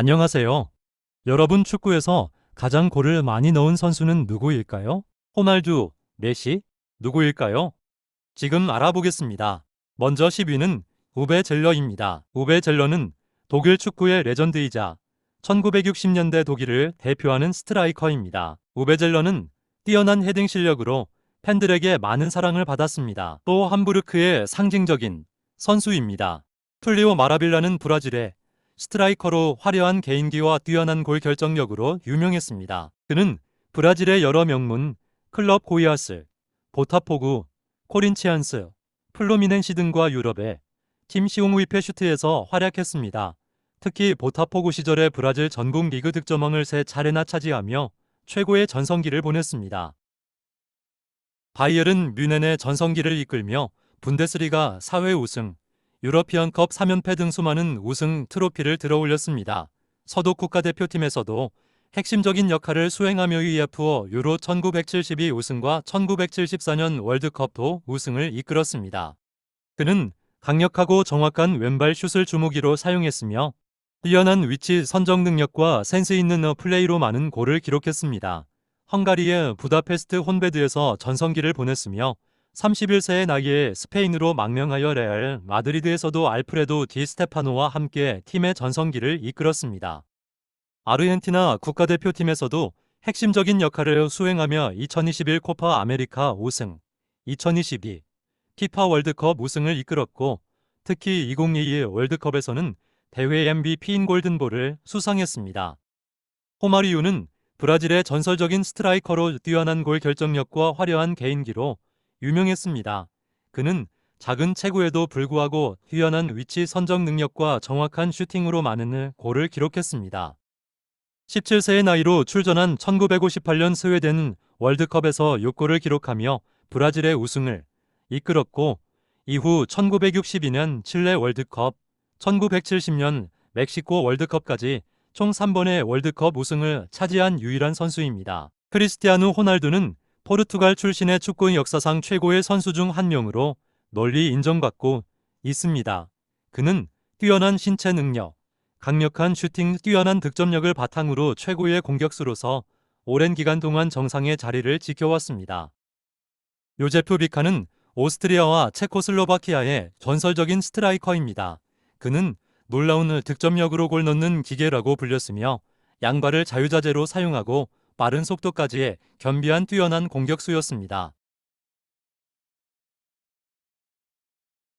안녕하세요. 여러분 축구에서 가장 골을 많이 넣은 선수는 누구일까요? 호날두, 메시, 누구일까요? 지금 알아보겠습니다. 먼저 10위는 우베 젤러입니다. 우베 젤러는 독일 축구의 레전드이자 1960년대 독일을 대표하는 스트라이커입니다. 우베 젤러는 뛰어난 헤딩 실력으로 팬들에게 많은 사랑을 받았습니다. 또 함부르크의 상징적인 선수입니다. 플리오 마라빌라는 브라질의 스트라이커로 화려한 개인기와 뛰어난 골 결정력으로 유명했습니다. 그는 브라질의 여러 명문 클럽 고이아스, 보타포구, 코린치안스, 플로미넨시 등과 유럽의 팀 시옹위페 슈트에서 활약했습니다. 특히 보타포구 시절의 브라질 전국 리그 득점왕을 세 차례나 차지하며 최고의 전성기를 보냈습니다. 바이에른 뮌헨의 전성기를 이끌며 분데스리가 4회 우승, 유러피언컵 3연패 등 수많은 우승 트로피를 들어올렸습니다. 서독 국가대표팀에서도 핵심적인 역할을 수행하며 UEFA 유로 1972 우승과 1974년 월드컵도 우승을 이끌었습니다. 그는 강력하고 정확한 왼발 슛을 주무기로 사용했으며 뛰어난 위치 선정 능력과 센스 있는 플레이로 많은 골을 기록했습니다. 헝가리의 부다페스트 혼베드에서 전성기를 보냈으며 31세의 나이에 스페인으로 망명하여 레알 마드리드에서도 알프레도 디 스테파노와 함께 팀의 전성기를 이끌었습니다. 아르헨티나 국가대표팀에서도 핵심적인 역할을 수행하며 2021 코파 아메리카 우승, 2022 피파 월드컵 우승을 이끌었고 특히 2022 월드컵에서는 대회 MVP인 골든볼을 수상했습니다. 호마리우는 브라질의 전설적인 스트라이커로 뛰어난 골 결정력과 화려한 개인기로 유명했습니다. 그는 작은 체구에도 불구하고 뛰어난 위치 선정 능력과 정확한 슈팅으로 많은 골을 기록했습니다. 17세의 나이로 출전한 1958년 스웨덴 월드컵에서 6골을 기록하며 브라질의 우승을 이끌었고 이후 1962년 칠레 월드컵, 1970년 멕시코 월드컵까지 총 3번의 월드컵 우승을 차지한 유일한 선수입니다. 크리스티아누 호날두는 포르투갈 출신의 축구 역사상 최고의 선수 중 한 명으로 널리 인정받고 있습니다. 그는 뛰어난 신체 능력, 강력한 슈팅, 뛰어난 득점력을 바탕으로 최고의 공격수로서 오랜 기간 동안 정상의 자리를 지켜왔습니다. 요제프 비카는 오스트리아와 체코슬로바키아의 전설적인 스트라이커입니다. 그는 놀라운 득점력으로 골 넣는 기계라고 불렸으며 양발을 자유자재로 사용하고 빠른 속도까지의 겸비한 뛰어난 공격수였습니다.